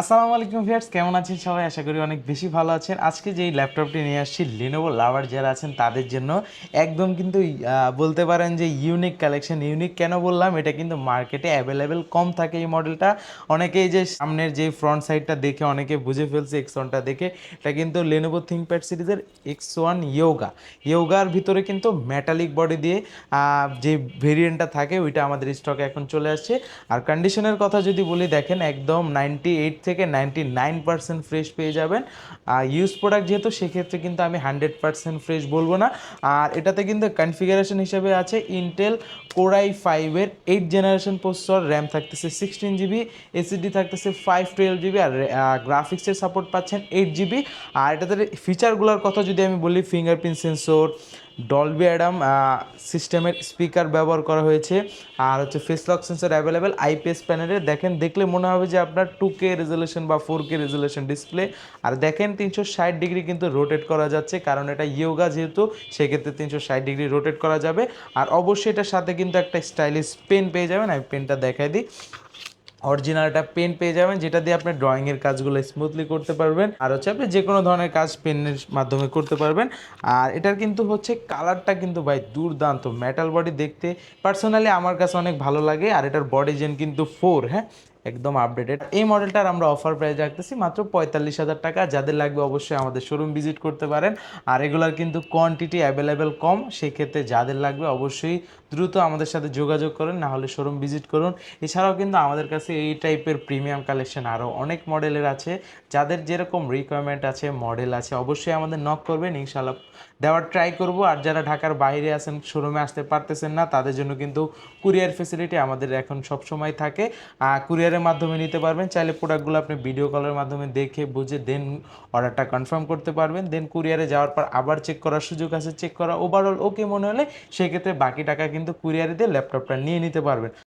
আসসালামু আলাইকুম ভিউয়ার্স, কেমন আছেন সবাই? আশা করি অনেক বেশি ভালো আছেন। আজকে যেই ল্যাপটপটি নিয়ে আসছি লিনোভো লাভার যারা আছেন তাদের জন্য একদম কিন্তু বলতে পারেন যে ইউনিক কালেকশন ইউনিক কেন বললাম, এটা কিন্তু মার্কেটে অ্যাভেলেবেল কম থাকে এই মডেলটা অনেকেই যে সামনের যে ফ্রন্ট সাইডটা দেখে, অনেকে বুঝে ফেলছে এক্স ওয়ানটা দেখে, এটা কিন্তু লেনোভো থিঙ্কপ্যাড সিরিজের এক্স ওয়ান ইয়োগা ইয়োগার ভিতরে কিন্তু মেটালিক বডি দিয়ে যে ভেরিয়েন্টটা থাকে, ওইটা আমাদের স্টকে এখন চলে আসছে। আর কন্ডিশনের কথা যদি বলি, দেখেন একদম নাইনটি এইট থেকে নাইনটি নাইন পার্সেন্ট ফ্রেশ পেয়ে যাবেন। আর ইউজ প্রোডাক্ট যেহেতু, সেক্ষেত্রে কিন্তু আমি হান্ড্রেড পার্সেন্ট ফ্রেশ বলব না। আর এটাতে কিন্তু কনফিগারেশন হিসেবে আছে ইন্টেল কোরাই ফাইভের এইট জেনারেশন প্রসেসর র্যাম থাকতেছে sixteen G B S S D থাকতেছে ফাইভ টুয়েলভ জিবি আর গ্রাফিক্সের সাপোর্ট পাচ্ছেন এইট জিবি আর এটাতে ফিচারগুলোর কথা যদি আমি বলি ফিঙ্গারপ্রিন্ট সেন্সর ডলবি অ্যাডাম সিস্টেমের স্পিকার ব্যবহার করা হয়েছে। আর হচ্ছে face lock sensor available I P S প্যানেলে দেখেন, দেখলে মনে হবে যে আপনার টু কে রেজলিউশন বা ফোর কে রেজলিউশন ডিসপ্লে আর দেখেন, তিনশো ষাট ডিগ্রি কিন্তু রোটেট করা যাচ্ছে, কারণ এটা ইয়োগা যেহেতু, সেক্ষেত্রে তিনশো ষাট ডিগ্রি রোটেট করা যাবে। আর অবশ্যই এটার সাথে কিন্তু একটা স্টাইলিশ পেন পেয়ে যাবেন। আমি পেনটা দেখাই দিই। অরিজিনাল একটা পেন পেয়ে যাবেন, যেটা দিয়ে আপনি ড্রয়িংয়ের কাজগুলো স্মুথলি করতে পারবেন। আর হচ্ছে আপনি যে কোনো ধরনের কাজ পেনের মাধ্যমে করতে পারবেন। আর এটার কিন্তু হচ্ছে কালারটা কিন্তু ভাই দুর্দান্ত মেটাল বডি দেখতে। পার্সোনালি আমার কাছে অনেক ভালো লাগে, আর এটার বডি জেন কিন্তু ফোর হ্যাঁ? একদম আপডেটেড এই মডেলটার আমরা অফার প্রাইস রাখতেছি মাত্র পঁয়তাল্লিশ হাজার টাকা। যাদের লাগবে অবশ্যই আমাদের শোরুম ভিজিট করতে পারেন। আর এগুলার কিন্তু কোয়ান্টিটি অ্যাভেলেবেল কম, সেক্ষেত্রে যাদের লাগবে অবশ্যই দ্রুত আমাদের সাথে যোগাযোগ করুন, না হলে শোরুম ভিজিট করুন। এছাড়াও কিন্তু আমাদের কাছে এই টাইপের প্রিমিয়াম কালেকশন আরও অনেক মডেলের আছে। যাদের যেরকম রিকোয়ারমেন্ট আছে মডেল আছে, অবশ্যই আমাদের নক করবেন ইনশাল্লাহ দেওয়ার ট্রাই করব। আর যারা ঢাকার বাইরে আছেন শোরুমে আসতে পারতেছেন না, তাদের জন্য কিন্তু কুরিয়ার ফেসিলিটি আমাদের এখন সব সময় থাকে কুরিয়ারের মাধ্যমে নিতে পারবেন। চাইলে প্রোডাক্টগুলো আপনি ভিডিও কলের মাধ্যমে দেখে, বুঝে দেন অর্ডারটা কনফার্ম করতে পারবেন। দেন কুরিয়ারে যাওয়ার পর আবার চেক করার সুযোগ আছে চেক করা ওভারঅল ওকে মনে হলে সেক্ষেত্রে বাকি টাকা কিন্তু কুরিয়ারে দিয়ে ল্যাপটপটা নিয়ে নিতে পারবেন।